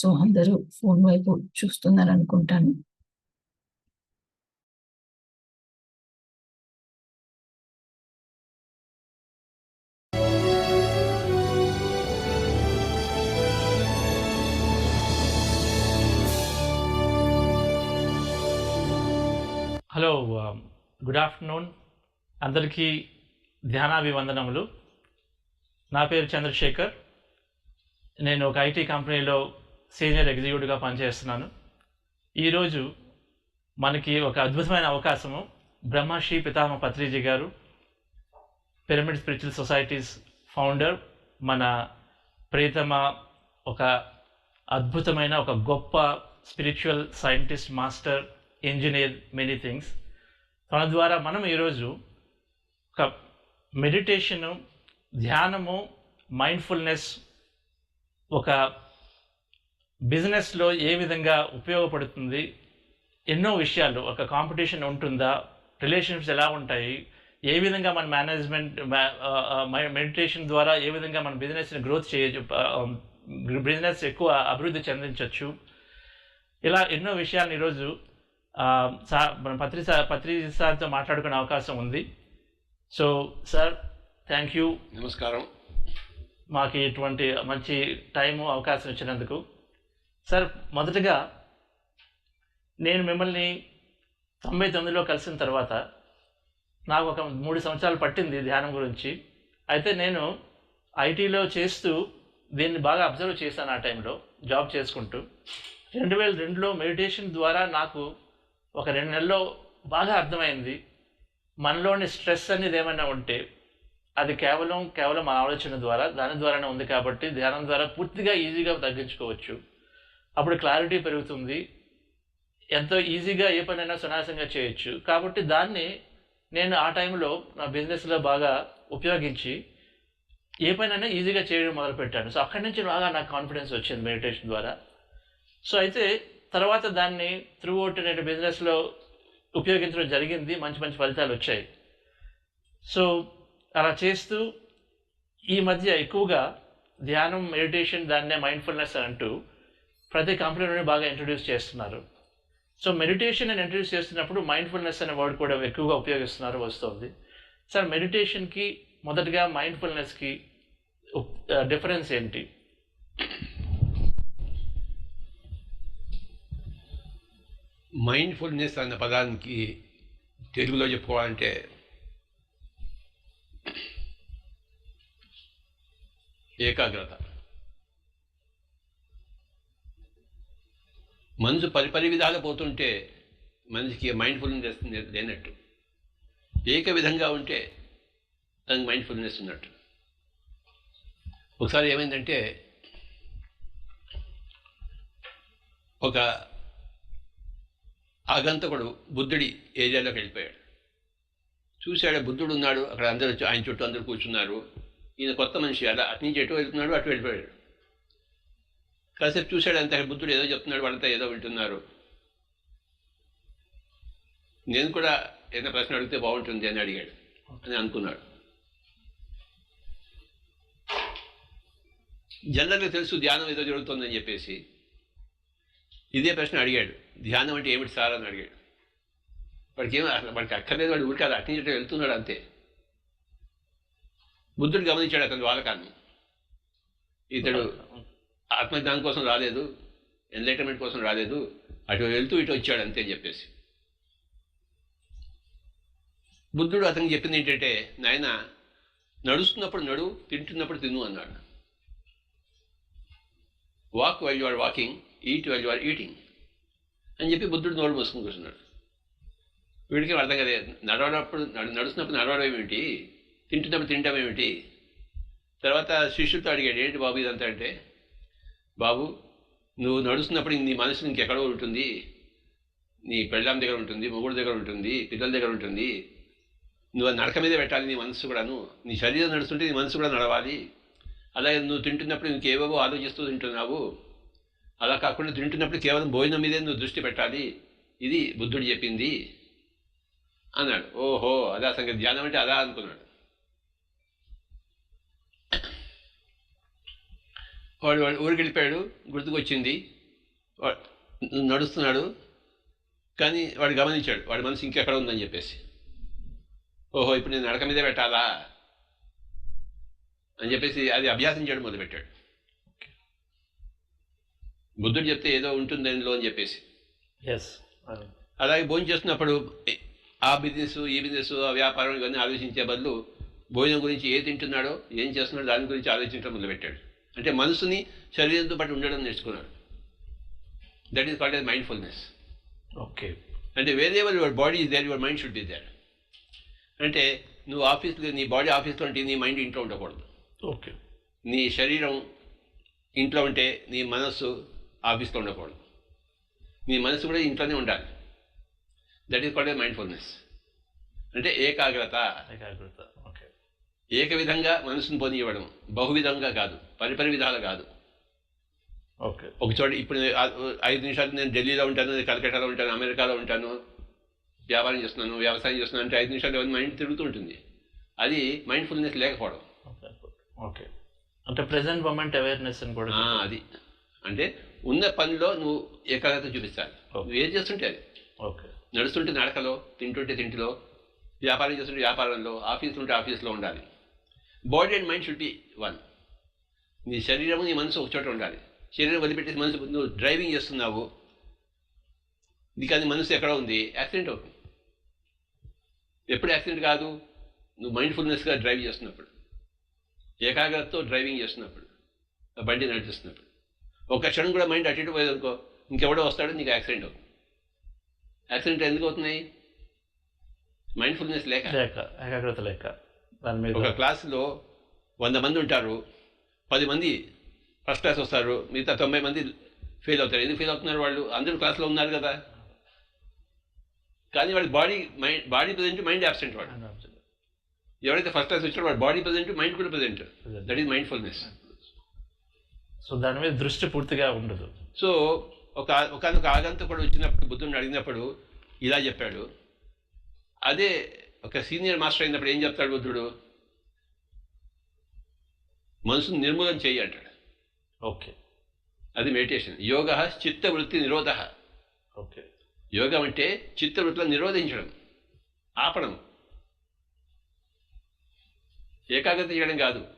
So అందరూ phone వైపు చూస్తున్నారు అనుకుంటాను హలో um, గుడ్ ఆఫ్టర్నూన్. అందరికీ ధ్యానాభివందనములు. నా పేరు చంద్రశేఖర్. నేను ఒక ఐటీ కంపెనీలో సీనియర్ ఎగ్జిక్యూటివ్గా పనిచేస్తున్నాను. ఈరోజు మనకి ఒక అద్భుతమైన అవకాశము. బ్రహ్మశ్రీ పితామ పత్రిజీ గారు పిరమిడ్ స్పిరిచువల్ సొసైటీస్ ఫౌండర్ మన ప్రీతమ ఒక అద్భుతమైన ఒక గొప్ప spiritual scientist master engineer many things తన ద్వారా మనం ఈరోజు ఒక మెడిటేషను ధ్యానము మైండ్ఫుల్నెస్ ఒక బిజినెస్లో ఏ విధంగా ఉపయోగపడుతుంది? ఎన్నో విషయాలు. ఒక కాంపిటీషన్ ఉంటుందా? రిలేషన్షిప్స్ ఎలా ఉంటాయి? ఏ విధంగా మన మేనేజ్మెంట్ మెడిటేషన్ ద్వారా ఏ విధంగా మన బిజినెస్ని గ్రోత్ చేయొచ్చు బిజినెస్ ఎక్కువ అభివృద్ధి చెందించవచ్చు ఇలా ఎన్నో విషయాలను ఈరోజు సార్ మన పత్రి పత్రి సార్తో మాట్లాడుకునే అవకాశం ఉంది. సో సార్ థ్యాంక్ యూ నమస్కారం. మాకు ఇటువంటి మంచి టైము అవకాశం ఇచ్చినందుకు. సార్ మొదటగా నేను మిమ్మల్ని తొంభై తొమ్మిదిలో కలిసిన తర్వాత నాకు ఒక మూడు సంవత్సరాలు పట్టింది ధ్యానం గురించి. అయితే నేను ఐటీలో చేస్తూ దీన్ని బాగా అబ్జర్వ్ చేశాను ఆ టైంలో జాబ్ చేసుకుంటూ. రెండు వేల రెండులో మెడిటేషన్ ద్వారా నాకు ఒక రెండు నెలల్లో బాగా అర్థమైంది. మనలోని స్ట్రెస్ అనేది ఏమైనా ఉంటే అది కేవలం కేవలం ఆలోచన ద్వారా దాని ద్వారానే ఉంది కాబట్టి ధ్యానం ద్వారా పూర్తిగా ఈజీగా తగ్గించుకోవచ్చు. అప్పుడు క్లారిటీ పెరుగుతుంది. ఎంతో ఈజీగా ఏ పనైనా సునాయాసంగా చేయొచ్చు. కాబట్టి దాన్ని నేను ఆ టైంలో నా బిజినెస్లో బాగా ఉపయోగించి ఏ పనైనా ఈజీగా చేయడం మొదలుపెట్టాను. సో అక్కడి నుంచి బాగా నాకు కాన్ఫిడెన్స్ వచ్చింది మెడిటేషన్ ద్వారా. సో అయితే తర్వాత దాన్ని త్రూ అవుట్ నేను బిజినెస్లో ఉపయోగించడం జరిగింది. మంచి మంచి ఫలితాలు వచ్చాయి. సో అలా చేస్తూ ఈ మధ్య ఎక్కువగా ధ్యానం మెడిటేషన్ దాన్నే మైండ్ఫుల్నెస్ అంటూ ప్రతి కంపెనీలోనే బాగా ఇంట్రడ్యూస్ చేస్తున్నారు. సో మెడిటేషన్ అని ఇంట్రడ్యూస్ చేస్తున్నప్పుడు మైండ్ఫుల్నెస్ అనే వర్డ్ కూడా ఎక్కువగా ఉపయోగిస్తున్నారు వస్తుంది. సార్ మెడిటేషన్కి మొదటగా మైండ్ఫుల్నెస్కి డిఫరెన్స్ ఏంటి? మైండ్ఫుల్నెస్ అన్న పదానికి తెలుగులో చెప్పుకోవాలంటే ఏకాగ్రత. మనసు పరిపరి విధాలు పోతుంటే మనిషికి మైండ్ఫుల్నెస్ లేనట్టు. ఏక విధంగా ఉంటే దానికి మైండ్ఫుల్నెస్ ఉన్నట్టు. ఒకసారి ఏమైందంటే ఒక ఆగంతకుడు బుద్ధుడి ఏరియాలోకి వెళ్ళిపోయాడు. చూశాడు బుద్ధుడు ఉన్నాడు అక్కడ అందరూ వచ్చి ఆయన చుట్టూ అందరూ కూర్చున్నారు. ఈయన కొత్త మనిషి అలా అటు నుంచి ఎటు వెళ్తున్నాడు అటు వెళ్ళిపోయాడు. కాసేపు చూశాడు అంతే బుద్ధుడు ఏదో చెప్తున్నాడు వాళ్ళంతా ఏదో వింటున్నారు. నేను కూడా ఏదైనా ప్రశ్న అడిగితే బాగుంటుంది అని అడిగాడు. అని అనుకున్నాడు. జనరల్గా తెలుసు ధ్యానం ఏదో జరుగుతుందని చెప్పేసి. ఇదే ప్రశ్న అడిగాడు. ధ్యానం అంటే ఏమిటి సార్ అని అడిగాడు. వాడికి ఏమో అసలు వాడికి అక్కర్లేదు వాడు ఊరికి అది అట్టించడం వెళ్తున్నాడు అంతే. బుద్ధుడు గమనించాడు అతని వాలకాన్ని. ఇతడు ఆత్మజ్ఞానం కోసం రాలేదు ఎన్లైటన్మెంట్ కోసం రాలేదు అటు వెళ్తూ ఇటు వచ్చాడు అంతే చెప్పేసి. బుద్ధుడు అతనికి చెప్పింది ఏంటంటే నాయన నడుస్తున్నప్పుడు నడు తింటున్నప్పుడు తిను అన్నాడు. Walk while you are walking eat while you are eating అని చెప్పి బుద్ధుడు నోడు మూసుకుని కూర్చున్నాడు. వీడికి అర్థం కదా నడవడప్పుడు నడు నడుస్తున్నప్పుడు నడవడం ఏమిటి? తింటున్నప్పుడు తింటాం ఏమిటి? తర్వాత శిష్యుడితో అడిగాడు ఏంటి బాబు ఇదంతా? అంటే బాబు నువ్వు నడుస్తున్నప్పుడు నీ మనసు ఇంకెక్కడో ఉంటుంది. నీ పెళ్ళాం దగ్గర ఉంటుంది మొగుడు దగ్గర ఉంటుంది పిల్లల దగ్గర ఉంటుంది. నువ్వు నడక మీద పెట్టాలి నీ మనసు కూడాను. నీ శరీరం నడుస్తుంటే నీ మనసు కూడా నడవాలి. అలాగే నువ్వు తింటున్నప్పుడు ఇంకేవేవో ఆలోచిస్తూ తింటున్నావు. అలా కాకుండా తింటున్నప్పుడు కేవలం భోజనం మీదే నువ్వు దృష్టి పెట్టాలి. ఇది బుద్ధుడు చెప్పింది. అన్నాడు. ఓహో అదా సంగతి. ధ్యానం అంటే అదా అనుకున్నాడు. వాడు వాడు ఊరికి వెళ్ళిపోయాడు గుర్తుకొచ్చింది నడుస్తున్నాడు కానీ వాడు గమనించాడు వాడి మనసు ఇంకెక్కడ ఉందని చెప్పేసి. ఓహో ఇప్పుడు నేను నడక మీదే పెట్టాలా? అని చెప్పేసి అది అభ్యాసం చేయడం మొదలుపెట్టాడు. బుద్ధుడు చెప్తే ఏదో ఉంటుంది దానిలో అని చెప్పేసి. ఎస్ అలాగే భోజనం చేస్తున్నప్పుడు ఆ బిజినెస్ ఈ బిజినెస్ ఆ వ్యాపారం ఇవన్నీ ఆలోచించే బదులు భోజనం గురించి ఏ తింటున్నాడో ఏం చేస్తున్నాడో దాని గురించి ఆలోచించడం మొదలుపెట్టాడు. అంటే మనసుని శరీరంతో పాటు ఉండడం నేర్చుకున్నాడు. That is called as mindfulness okay. అంటే వేరే your body is there your mind should be there అంటే నువ్వు ఆఫీస్లో నీ బాడీ ఆఫీస్లో ఉంటే నీ మైండ్ ఇంట్లో ఉండకూడదు. ఓకే. నీ శరీరం ఇంట్లో ఉంటే నీ మనస్సు ఆఫీస్లో ఉండకూడదు. నీ మనసు కూడా ఇంట్లోనే ఉండాలి. దట్ ఈస్ కాల్డ్ మైండ్ఫుల్నెస్ అంటే ఏకాగ్రత. ఏకాగ్రత. ఏక విధంగా మనసును పొందివ్వడం బహువిధంగా కాదు పరిపరి విధాలు కాదు. ఓకే. ఒక చోట ఇప్పుడు ఐదు నిమిషాలు నేను ఢిల్లీలో ఉంటాను కలకట్టాలో ఉంటాను అమెరికాలో ఉంటాను వ్యాపారం చేస్తున్నాను వ్యవసాయం చేస్తున్నాను అంటే ఐదు నిమిషాలు ఏమైనా మైండ్ తిరుగుతూ ఉంటుంది. అది మైండ్ఫుల్నెస్ లేకపోవడం. ఓకే అంటే ప్రెసెంట్ మూమెంట్ అవేర్నెస్ అని కూడా అది. అంటే ఉన్న పనిలో నువ్వు ఏకాగ్రత ఓకే. నువ్వు ఏం చేస్తుంటే అది. ఓకే. నడుస్తుంటే నడకలో తింటుంటే తింటిలో వ్యాపారం చేస్తుంటే వ్యాపారంలో ఆఫీస్లో ఉంటే ఆఫీస్లో ఉండాలి. Body and mind should be one నీ శరీరము నీ మనసు ఒక చోట ఉండాలి. శరీరం వదిలిపెట్టేసి మనసు నువ్వు డ్రైవింగ్ చేస్తున్నావు నీకు అది మనసు ఎక్కడ ఉంది యాక్సిడెంట్ అవుతుంది. ఎప్పుడు యాక్సిడెంట్ కాదు? నువ్వు మైండ్ఫుల్నెస్గా డ్రైవ్ చేస్తున్నప్పుడు. ఏకాగ్రతతో డ్రైవింగ్ చేస్తున్నప్పుడు. బండి నడిపిస్తున్నప్పుడు ఒక క్షణం కూడా మైండ్ అటు ఇటు పోయేదనుకో ఇంకెవడో వస్తాడో నీకు యాక్సిడెంట్ అవుతుంది. యాక్సిడెంట్ ఎందుకు అవుతున్నాయి? మైండ్ఫుల్నెస్ లేక. లేక ఏకాగ్రత లేక. దాని మీద. ఒక క్లాసులో వంద మంది ఉంటారు పది మంది ఫస్ట్ క్లాస్ వస్తారు మిగతా తొంభై మంది ఫెయిల్ అవుతారు. ఎందుకు ఫెయిల్ అవుతున్నారు వాళ్ళు? అందరూ క్లాస్లో ఉన్నారు కదా. కానీ వాడి body mind body present mind absent వాడు ఎవరైతే ఫస్ట్ క్లాస్ వచ్చారో వాడి బాడీ ప్రజెంట్ మైండ్ కూడా present. That is mindfulness. So దాని మీద దృష్టి పూర్తిగా ఉండదు. సో ఒక ఒకనొక ఆగంతకుడు వచ్చినప్పుడు బుద్ధుడిని అడిగినప్పుడు ఇలా చెప్పాడు. అదే ఒక సీనియర్ మాస్టర్ అయినప్పుడు ఏం చెప్తాడు బుద్ధుడు? మనసును నిర్మూలన చేయి అంటాడు. ఓకే. అది మెడిటేషన్. యోగ చిత్తవృత్తి నిరోధ. ఓకే. యోగం అంటే చిత్తవృత్తులను నిరోధించడం ఆపడం. ఏకాగ్రత చేయడం కాదు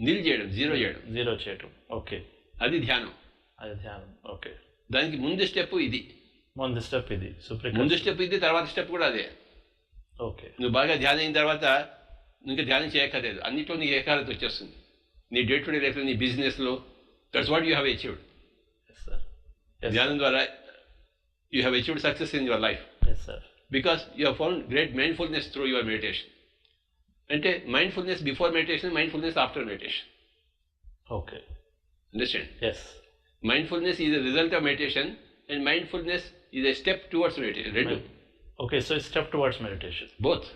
నిల్ చేయడం జీరో చేయడం. జీరో చేయటం. ఓకే. అది ధ్యానం. అది ధ్యానం. ఓకే. దానికి ముందు స్టెప్ ఇది. ముందు స్టెప్ ఇది. సుప్రీం ముందు స్టెప్ ఇది తర్వాత స్టెప్ కూడా అదే. ఓకే. నువ్వు బాగా ధ్యానం అయిన తర్వాత ఇంకా ధ్యానం చేయక్కర్లేదు. అన్నిట్లో నీకు ఏకాగ్రత వచ్చేస్తుంది. నీ డే టు డే లైఫ్లో నీ బిజినెస్లో that's what you have achieved. ధ్యానం ద్వారా you have achieved success in your life. Because you have found great mindfulness through your meditation. అంటే mindfulness before meditation mindfulness after meditation. Okay understand as mindfulness is a result of meditation and mindfulness is a step towards meditation. రెండు. Okay so step towards meditation both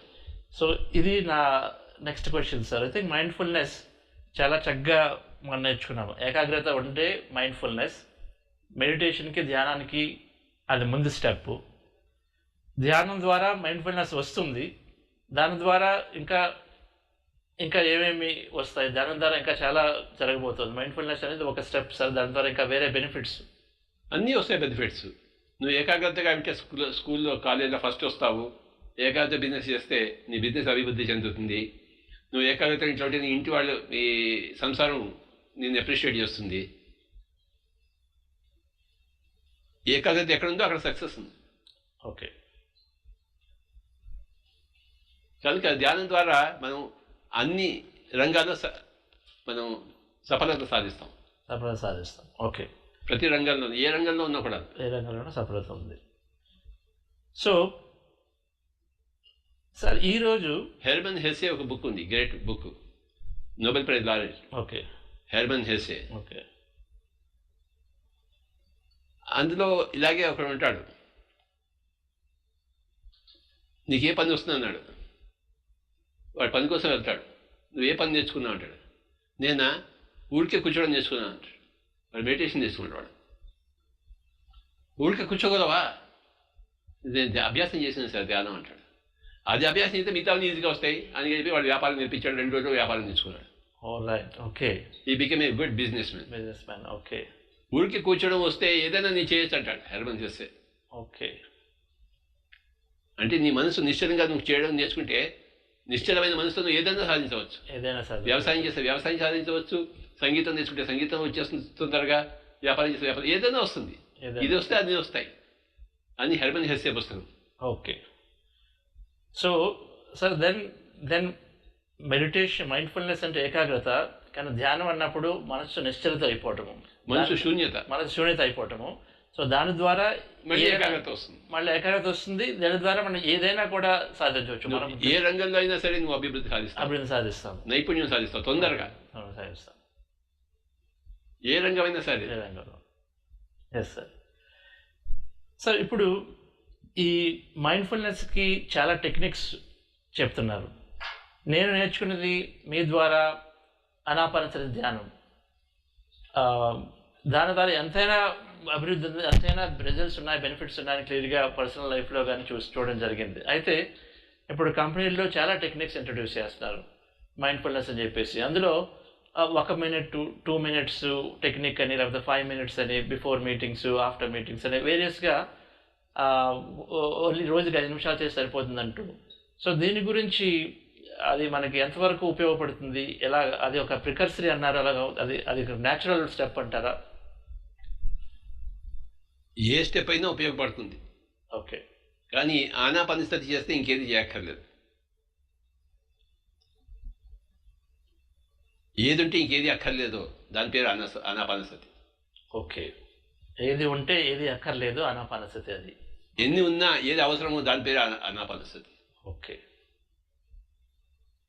so ఇది నా next question sir I think mindfulness చాలా చక్కగా మనం నేర్చుకున్నాము. ఏకాగ్రత ఉంటే mindfulness మెడిటేషన్కి ధ్యానానికి అది ముందు స్టెప్ ధ్యానం ద్వారా మైండ్ఫుల్నెస్ వస్తుంది. దాని ద్వారా ఇంకా ఇంకా ఏమేమి వస్తాయి? ధ్యానం ద్వారా ఇంకా చాలా జరగబోతుంది. మైండ్ఫుల్నెస్ అనేది ఒక స్టెప్ సార్ దాని ద్వారా ఇంకా వేరే బెనిఫిట్స్ అన్నీ వస్తాయి బెనిఫిట్స్ నువ్వు ఏకాగ్రతగా ఉంటే స్కూల్ స్కూల్లో కాలేజీలో ఫస్ట్ వస్తావు. ఏకాగ్రత బిజినెస్ చేస్తే నీ బిజినెస్ అభివృద్ధి చెందుతుంది. నువ్వు ఏకాగ్రత ఉంటే నీ ఇంటి వాళ్ళు ఈ సంసారం నిన్ను అప్రిషియేట్ చేస్తుంది. ఏకాగ్రత ఎక్కడ ఉందో అక్కడ సక్సెస్ ఉంది. ఓకే. కనుక ధ్యానం ద్వారా మనం అన్ని రంగాల్లో మనం సఫలత సాధిస్తాం. సఫలత సాధిస్తాం. ఓకే. ప్రతి రంగంలో ఏ రంగంలో ఉన్నా కూడా. ఏ రంగంలోనూ సఫలత ఉంది. సో సార్ ఈరోజు హెర్మన్ హెసే ఒక బుక్ ఉంది great book. Nobel prize laureate. Okay. Hermann Hesse okay. అందులో ఇలాగే ఒకడు ఉంటాడు. నీకు ఏ పని వస్తుంది అన్నాడు. వాడు పని కోసం వెళ్తాడు. నువ్వు ఏ పని నేర్చుకున్నావు అంటాడు. నేనా? ఊరికే కూర్చోవడం నేర్చుకున్నాను అంటాడు. వాడు మెడిటేషన్ వాడు. ఊరికే కూర్చోగలవా అభ్యాసం చేసిన సార్ ధ్యానం అంటాడు. అది అభ్యాసం అయితే మిగతా ఈజీగా వస్తాయి. అని చెప్పి వాడు వ్యాపారం నేర్పించాడు రెండు రోజులు వ్యాపారం రైట్ ఓకే ఈ became a good business man business man okay ఊరికి కూర్చోవడం వస్తే ఏదైనా నీ చేయొచ్చు అంటాడు హెర్మన్ చేస్తే. ఓకే అంటే నీ మనసు నిశ్చలంగా నువ్వు చేయడం నేర్చుకుంటే నిశ్చలమైన మనసుతో నువ్వు ఏదైనా సాధించవచ్చు. ఏదైనా సార్ వ్యవసాయం చేస్తే వ్యవసాయం సాధించవచ్చు. సంగీతం నేర్చుకుంటే సంగీతం వచ్చేస్తుంది తొందరగా వ్యాపారం చేస్తే వ్యాపారం ఏదైనా వస్తుంది. ఇది వస్తే అన్ని వస్తాయి. అని హెర్మన్ హెస్సే పుస్తకం. Okay. So sir then then meditation mindfulness అంటే ఏకాగ్రత కానీ ధ్యానం అన్నప్పుడు మనసు నిశ్చలత అయిపోవటము. మనసు శూన్యత. మనసు శూన్యత అయిపోవటము. సో దాని ద్వారా మళ్ళీ ఏకాగ్రత వస్తుంది. మళ్ళీ ఏకాగ్రత వస్తుంది. దాని ద్వారా మనం ఏదైనా కూడా సాధించవచ్చు. మనం ఏ రంగంలో అయినా సరే నువ్వు అభివృద్ధి సాధిస్తావు. అభివృద్ధి సాధిస్తాం. నైపుణ్యం సాధిస్తావు తొందరగా సాధిస్తాం. ఏ రంగమైనా సరే. ఏ రంగంలో. ఎస్ సార్ సార్ ఇప్పుడు ఈ మైండ్ఫుల్నెస్కి చాలా టెక్నిక్స్ చెప్తున్నారు. నేను నేర్చుకున్నది మీ ద్వారా అనాపనసరి ధ్యానం. దాని ద్వారా ఎంతైనా అభివృద్ధి ఉంది ఎంతైనా రిజల్ట్స్ ఉన్నాయి బెనిఫిట్స్ ఉన్నాయని క్లియర్గా పర్సనల్ లైఫ్లో కానీ చూసి చూడడం జరిగింది. అయితే ఇప్పుడు కంపెనీల్లో చాలా టెక్నిక్స్ ఇంట్రడ్యూస్ చేస్తున్నారు మైండ్ఫుల్నెస్ అని చెప్పేసి. అందులో ఒక minute two two minutes technique అని లేకపోతే ఫైవ్ మినిట్స్ అని బిఫోర్ మీటింగ్స్ ఆఫ్టర్ మీటింగ్స్ అని వేరియస్గా ఓన్లీ రోజుకి ఐదు నిమిషాలు చేసి సరిపోతుందంటూ సో దీని గురించి అది మనకి ఎంతవరకు ఉపయోగపడుతుంది? ఎలా అది ఒక ప్రికర్సరీ అన్నారు? అలాగా అది అది న్యాచురల్ స్టెప్ అంటారా? ఏ స్టెప్ అయినా ఉపయోగపడుతుంది. ఓకే కానీ ఆనా పరిస్థితి చేస్తే ఇంకేది చేయక్కర్లేదు. ఏది ఉంటే ఇంకేది అక్కర్లేదో. దాని పేరు అనా అనాపానసతి. ఓకే. ఏది ఉంటే ఏది అక్కర్లేదు అనాపానస్థితి అది. ఎన్ని ఉన్నా ఏది అవసరమో దాని పేరు అనా- అనాపానసతి. ఓకే.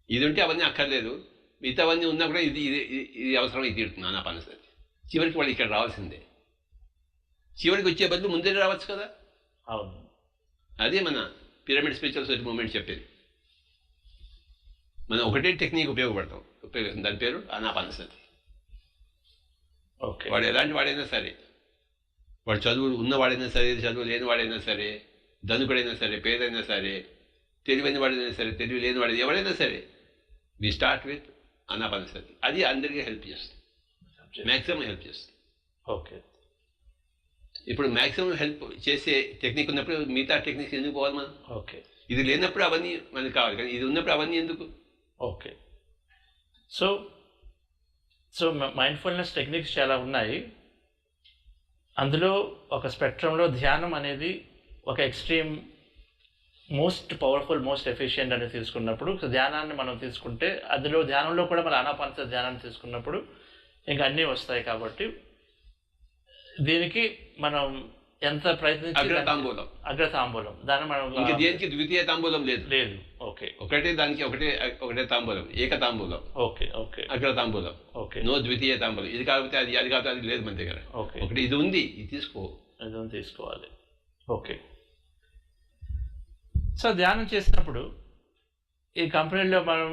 ఇది ఉంటే అవన్నీ అక్కర్లేదు. మిగతావన్నీ ఉన్నా కూడా ఇది ఇది ఇది- ఇది అవసరం ఇది తీరుతుంది అనాపానసతి. చివరికి వాళ్ళు ఇక్కడ రావాల్సిందే. చివరికి వచ్చే బదులు ముందే రావచ్చు కదా? అవును. అదే మన పిరమిడ్ స్పిరిచువల్ సొసైటీ మూమెంట్ చెప్పేది. మనం ఒకటే టెక్నిక్ ఉపయోగపడతాం. ఉపయోగిస్తాం దాని పేరు? అనాపానసతి ఓకే. వాడు ఎలాంటి వాడైనా సరే వాడు చదువు ఉన్నవాడైనా సరే చదువు లేని వాడైనా సరే ధనుకుడైనా సరే పేదైనా సరే తెలివైన వాడైనా సరే తెలివి లేని వాడు ఎవడైనా సరే వి స్టార్ట్ విత్ అనాపానసతి అది అందరికీ హెల్ప్ చేస్తుంది. మ్యాక్సిమం హెల్ప్ చేస్తుంది. ఓకే. ఇప్పుడు మ్యాక్సిమం హెల్ప్ చేసే టెక్నిక్ ఉన్నప్పుడు మిగతా టెక్నిక్స్ ఎందుకు పోవాలి మనం? ఓకే. ఇది లేనప్పుడు అవన్నీ మనకు కావాలి కానీ ఇది ఉన్నప్పుడు అవన్నీ ఎందుకు? Okay. So so mindfulness techniques చాలా ఉన్నాయి. అందులో ఒక స్పెక్ట్రంలో ధ్యానం అనేది ఒక extreme most powerful most efficient అని తీసుకున్నప్పుడు సో ధ్యానాన్ని మనం తీసుకుంటే అందులో ధ్యానంలో కూడా మన ఆనాపానస ధ్యానాన్ని తీసుకున్నప్పుడు ఇంకా అన్నీ వస్తాయి కాబట్టి దీనికి మనం ఎంత ప్రయత్నించి అగ్రతాంబూలం అగ్రతాంబూలం దాన్ని మనం ఇంకా దేనికి? ద్వితీయ తాంబూలం లేదు. లేదు. ఓకే ఒకటే దానికి ఒకటే ఒకటే తాంబూలం ఏక తాంబూలం ఓకే ఓకే. అగ్రతాంబూలం. ఓకే. నో ద్వితీయ తాంబూలం. ఇది కాకపోతే అది అది కాకపోతే అది లేదు మన దగ్గర. ఓకే. ఒకటి ఇది ఉంది ఇది తీసుకో. నిజం తీసుకోవాలి. ఓకే. సో ధ్యానం చేసినప్పుడు ఈ కంపెనీలో మనం